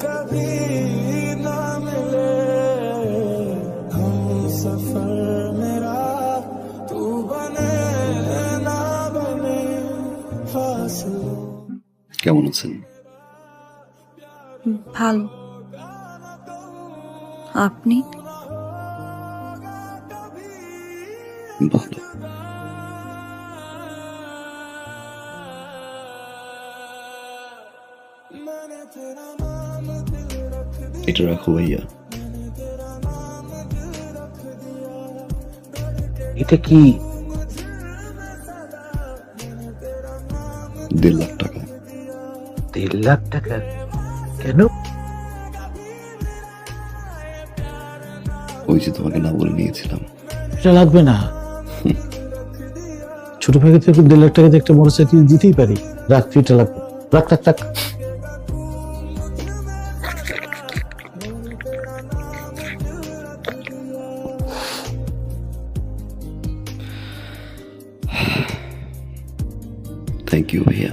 কবি সফর কেমন আছেন? ভালো। আপনি? ভালো। এটা রাখো ভাইয়া এটা কি দেড় লাখ টাকা কেন ওই যে তোমাকে না বলে নিয়েছিলাম এটা লাগবে না। ছোট ভাইকে থেকে দেড় লাখ টাকা দিয়ে একটা মোটর সাইকেল দিতেই পারি। রাখ এটা লাগবে। থ্যাংক ইউ ভাইয়া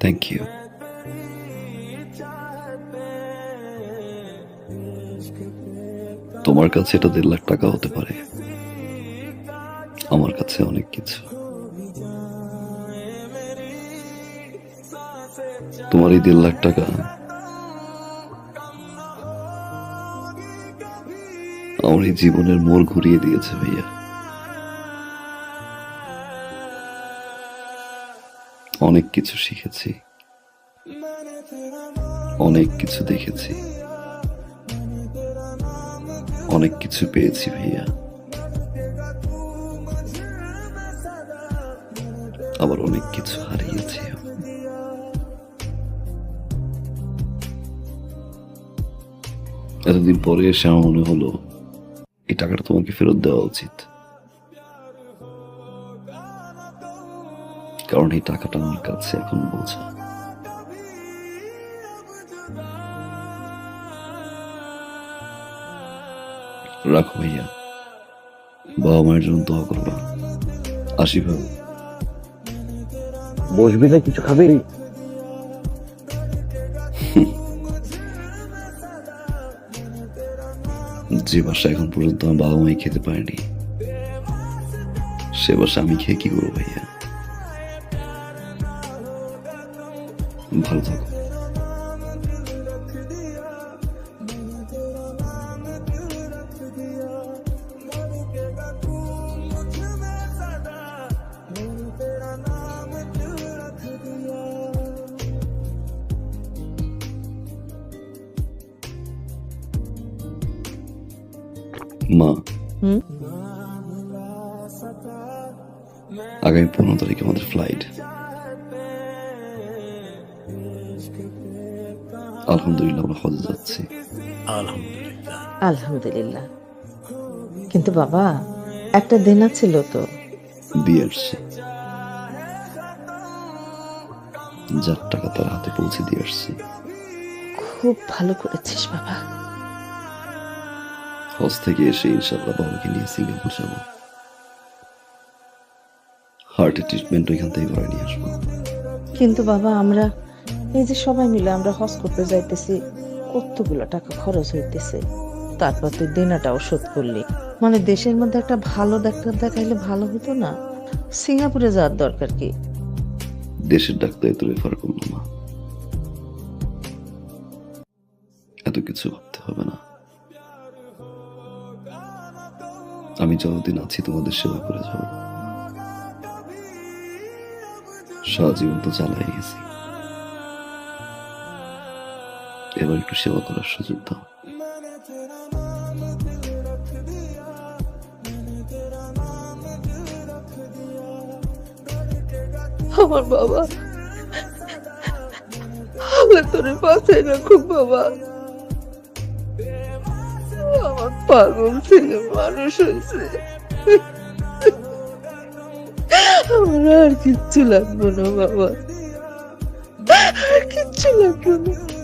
থ্যাংক ইউ তোমার কাছে এটা দেড় লাখ টাকা হতে পারে। আমার কাছে অনেক কিছু। তোমার এই দেড় লাখ টাকা আমার এই জীবনের মোড় ঘুরিয়ে দিয়েছে ভাইয়া। অনেক কিছু শিখেছি। অনেক কিছু দেখেছি। অনেক কিছু পেয়েছি ভাইয়া। আবার অনেক কিছু হারিয়েছি। এতদিন পরে এসে আমার মনে হলো এই টাকাটা তোমাকে ফেরত দেওয়া উচিত। কারণ এই টাকাটা আমার কাছে এখন বোঝা রাখো ভাইয়া। বাবা মায়ের জন্য দোয়া করবা। আসি ভাবে বসবি না কিছু খাবি? যে বাসা এখন পর্যন্ত আমার বাবা মাই খেতে পারেনি, সে বাসা আমি খেয়ে কি করব ভাইয়া? ভালো থাকো। মা। আগামী পনেরো তারিখে আমাদের ফ্লাইট আলহামদুলিল্লাহ আমরা হজে যাচ্ছি। আলহামদুলিল্লাহ। কিন্তু বাবা একটা দেনা ছিল তো। দিয়ে আসছি যার টাকা তার হাতে পৌঁছে দিয়ে আসছি। খুব ভালো করেছিস বাবা। হজ থেকে এসে ইনশাল্লাহ বাবাকে নিয়ে সিঙ্গাপুর যাব হার্টের ট্রিটমেন্ট ওইখান থেকে করে নিয়ে আসব। কিন্তু বাবা আমরা এই যে সবাই মিলে আমরা হজ করতে যাইতেছি কতগুলো টাকা খরচ হইতেছে? তারপর তুই দেনাটাও শোধ করলি। মানে দেশের মধ্যে একটা ভালো ডাক্তার দেখাইলে ভালো হতো না? সিঙ্গাপুরে যাওয়ার দরকার কি? দেশের ডাক্তার তো রেফার করল না। এত কিছু ভাবতে হবে না। আমি যতদিন আছি তোমাদের সেবা করে যাব। সারা জীবন তো চালাই গেছি। এবার একটু সেবা করার সুযোগ দাও। আমার বাবা, আমার তোর পাশে রাখুক বাবা। আমার পাগল থেকে মানুষ হয়েছে। আমার আর কিচ্ছু লাগবো না বাবা। কিচ্ছু লাগবে না।